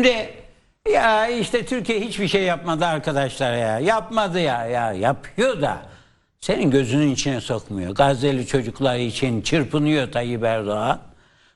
Şimdi ya işte Türkiye hiçbir şey yapmadı arkadaşlar ya. Yapmadı ya. Ya yapıyor da senin gözünün içine sokmuyor. Gazze'li çocuklar için çırpınıyor Tayyip Erdoğan.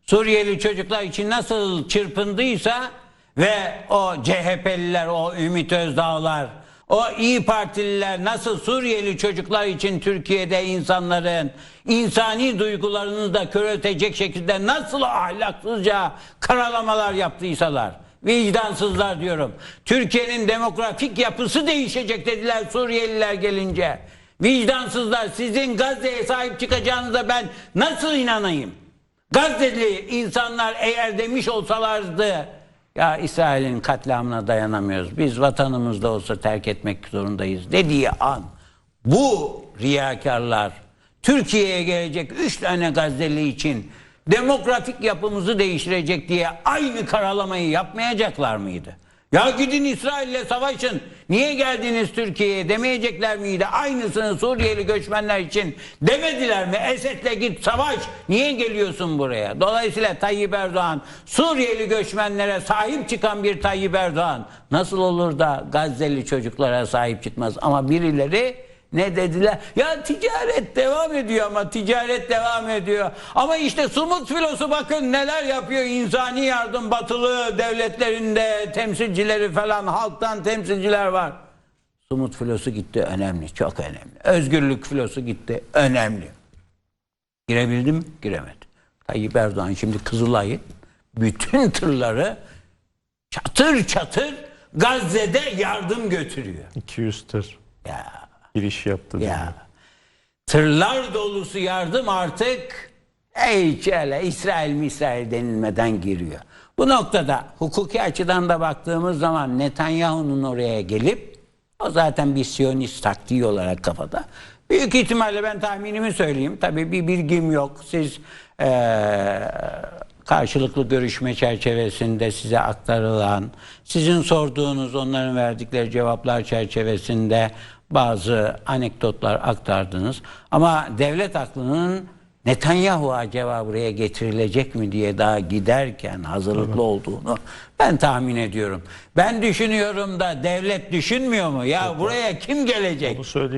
Suriyeli çocuklar için nasıl çırpındıysa ve o CHP'liler, o Ümit Özdağlar, o İyi Partililer nasıl Suriyeli çocuklar için Türkiye'de insanların insani duygularını da köreltecek şekilde nasıl ahlaksızca karalamalar yaptıysalar. Vicdansızlar diyorum. Türkiye'nin demografik yapısı değişecek dediler Suriyeliler gelince. Vicdansızlar sizin Gazze'ye sahip çıkacağınıza ben nasıl inanayım? Gazze'li insanlar eğer demiş olsalardı ya İsrail'in katliamına dayanamıyoruz. Biz vatanımızda olsa terk etmek zorundayız dediği an bu riyakarlar Türkiye'ye gelecek 3 tane Gazze'li için demografik yapımızı değiştirecek diye aynı karalamayı yapmayacaklar mıydı? Ya gidin İsrail'le savaşın. Niye geldiniz Türkiye'ye demeyecekler miydi? Aynısını Suriyeli göçmenler için demediler mi? Esed'le git savaş. Niye geliyorsun buraya? Dolayısıyla Tayyip Erdoğan Suriyeli göçmenlere sahip çıkan bir Tayyip Erdoğan nasıl olur da Gazze'li çocuklara sahip çıkmaz? Ama birileri ne dediler? Ya ticaret devam ediyor ama ticaret devam ediyor. Ama işte Sumut filosu bakın neler yapıyor insani yardım batılı devletlerinde temsilcileri falan halktan temsilciler var. Sumut filosu gitti önemli çok önemli. Özgürlük filosu gitti önemli. Girebildi mi? Giremedi. Tayyip Erdoğan şimdi Kızılay'ın bütün tırları çatır çatır Gazze'de yardım götürüyor. 200 tır Ya giriş yaptı. ya tırlar dolusu yardım artık öyle İsrail mi İsrail denilmeden giriyor. Bu noktada hukuki açıdan da baktığımız zaman Netanyahu'nun oraya gelip o zaten bir Siyonist taktiği olarak kafada. Büyük ihtimalle ben tahminimi söyleyeyim. Tabii bir bilgim yok. Siz eee, karşılıklı görüşme çerçevesinde size aktarılan, sizin sorduğunuz, onların verdikleri cevaplar çerçevesinde bazı anekdotlar aktardınız. Ama devlet aklının Netanyahu acaba buraya getirilecek mi diye daha giderken hazırlıklı olduğunu ben tahmin ediyorum. Ben düşünüyorum da devlet düşünmüyor mu? Ya buraya kim gelecek?